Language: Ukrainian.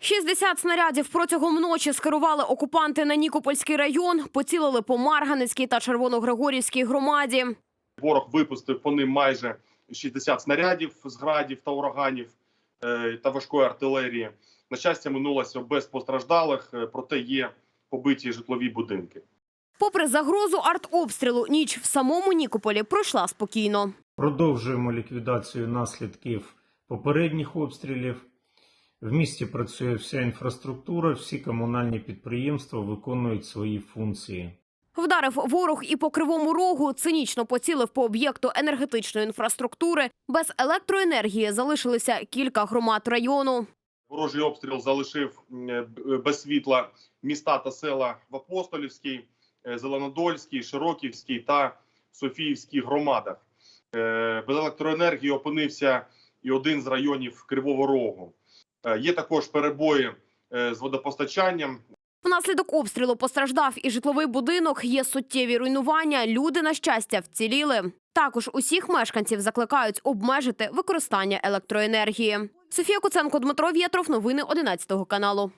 60 снарядів протягом ночі скерували окупанти на Нікопольський район, поцілили по Марганецькій та Червоногригорівській громаді. Ворог випустив по ним майже 60 снарядів з градів та ураганів е, та важкої артилерії. На щастя, минулося без постраждалих, е, проте є побиті житлові будинки. Попри загрозу артобстрілу, ніч в самому Нікополі пройшла спокійно. Продовжуємо ліквідацію наслідків попередніх обстрілів. В місті працює вся інфраструктура, всі комунальні підприємства виконують свої функції. Вдарив ворог і по кривому рогу, цинічно поцілив по об'єкту енергетичної інфраструктури. Без електроенергії залишилися кілька громад району. Ворожий обстріл залишив е, б- без світла міста та села в Апостолівській, е, Зеленодольській, Широківській та Софіївській громадах. Е, Без електроенергії опинився і один з районів Кривого Рогу. Е, Є також перебої е, з водопостачанням. Внаслідок обстрілу постраждав і житловий будинок. Є суттєві руйнування. Люди, на щастя, вціліли. Також усіх мешканців закликають обмежити використання електроенергії. Софія Куценко, Дмитро Вєтров. Новини 11 каналу.